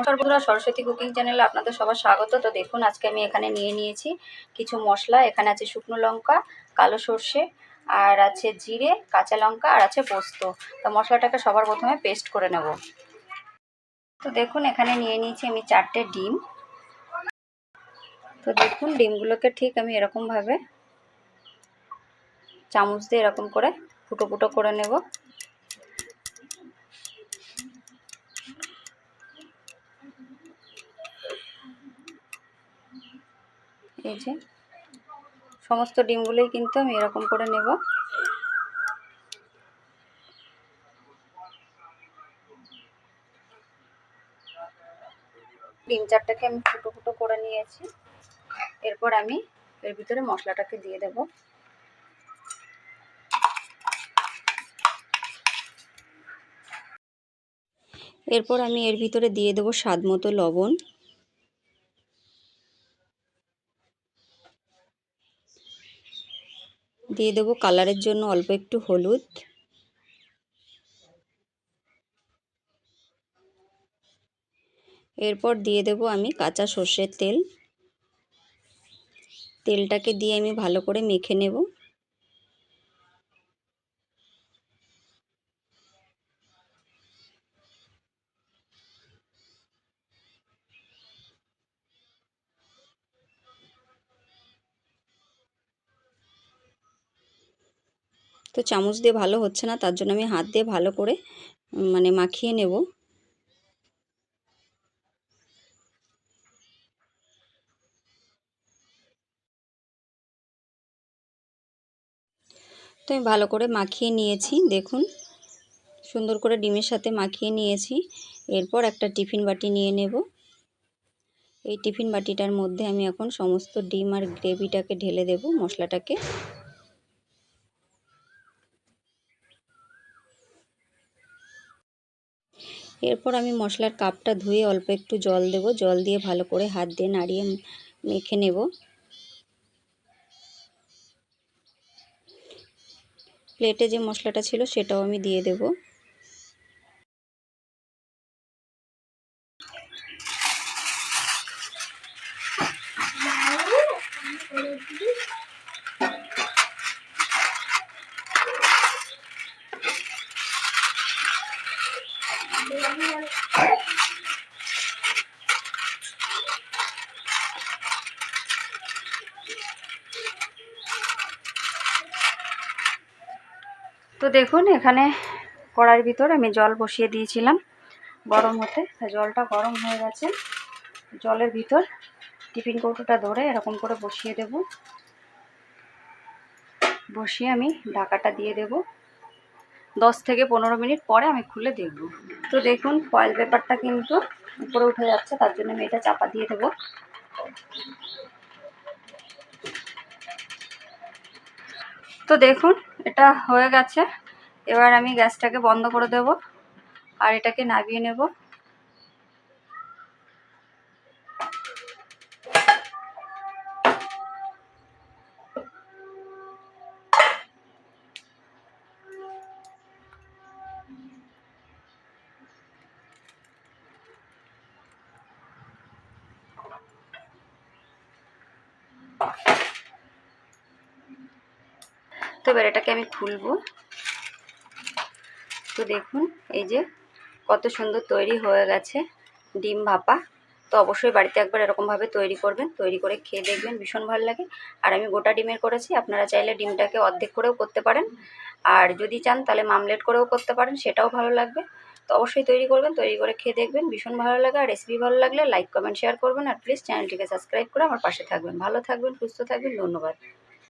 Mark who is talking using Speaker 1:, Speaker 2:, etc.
Speaker 1: নমস্কার বন্ধুরা, সরস্বতী কুকিং চ্যানেলে আপনাদের সবার স্বাগত। তো দেখুন, আজকে আমি এখানে নিয়ে নিয়েছি কিছু মশলা। এখানে আছে শুকনো লঙ্কা, কালো সর্ষে, আর আছে জিরে, কাঁচা লঙ্কা, আর আছে পোস্ত। তো মশলাটাকে সবার প্রথমে পেস্ট করে নেব। তো দেখুন, এখানে নিয়ে নিয়েছি আমি চারটে ডিম। তো দেখুন, ডিমগুলোকে ঠিক আমি এরকমভাবে চামচ দিয়ে এরকম করে ফুটো ফুটো করে নেব। এই যে, সমস্ত ডিমগুলোই কিন্তু আমি এরকম করে নেব। ডিম চারটাকে আমি ফুটো ফুটো করে নিয়েছি। এরপর আমি এর ভিতরে মশলাটাকে দিয়ে দেব। এরপর আমি এর ভিতরে দিয়ে দেব স্বাদ মতো লবণ। দিয়ে দেবো কালারের জন্য অল্প একটু হলুদ। এরপর দিয়ে দেব আমি কাঁচা সর্ষের তেল। তেলটাকে দিয়ে আমি ভালো করে মেখে নেব। তো চামচ দিয়ে ভালো হচ্ছে না, তার জন্য আমি হাত দিয়ে ভালো করে মানে মাখিয়ে নেব। তো আমি ভালো করে মাখিয়ে নিয়েছি, দেখুন। সুন্দর করে ডিমের সাথে মাখিয়ে নিয়েছি, এরপর একটা টিফিন বাটি নিয়ে নেব। এই টিফিন বাটিটার মধ্যে আমি এখন সমস্ত ডিম আর গ্রেভিটাকে ঢেলে দেব, মশলাটাকে। এরপর আমি মশলার কাপটা ধুয়ে অল্প একটু জল দেব। জল দিয়ে ভালো করে হাত দিয়ে নাড়িয়ে মেখে নেব। প্লেটে যে মশলাটা ছিল সেটাও আমি দিয়ে দেব। তো দেখুন, এখানে কড়াইয়ের ভিতর আমি জল বসিয়ে দিয়েছিলাম গরম হতে। জলটা গরম হয়ে গেছে। জলের ভিতর টিফিন কৌটোটা ধরে এরকম করে বসিয়ে দেব। বসিয়ে আমি ঢাকাটা দিয়ে দেব। দশ থেকে পনেরো মিনিট পরে আমি খুলে দেখব। তো দেখুন ফয়েল পেপারটা কিন্তু উপরে উঠে যাচ্ছে, তার জন্য আমি এটা চাপা দিয়ে দেবো। তো দেখুন, এটা হয়ে গেছে। এবার আমি গ্যাসটাকে বন্ধ করে দেব আর এটাকে নামিয়ে নেব। তো এবার এটাকে আমি খুলবো। তো দেখুন, এই যে কত সুন্দর তৈরি হয়ে গেছে ডিম ভাপা। তো অবশ্যই বাড়িতে একবার এরকমভাবে তৈরি করবেন, তৈরি করে খেয়ে দেখবেন, ভীষণ ভালো লাগে। আর আমি গোটা ডিমের করেছি, আপনারা চাইলে ডিমটাকে অর্ধেক করেও করতে পারেন। আর যদি চান তাহলে মামলেট করেও করতে পারেন, সেটাও ভালো লাগবে। তো অবশ্যই তৈরি করবেন, তৈরি করে খেয়ে দেখবেন। ভীষণ ভালো লাগে আর রেসিপি ভালো লাগলে লাইক কমেন্ট শেয়ার করবেন। আর প্লিজ চ্যানেলটিকে সাবস্ক্রাইব করে আমার পাশে থাকবেন। ভালো থাকবেন, সুস্থ থাকবেন। ধন্যবাদ।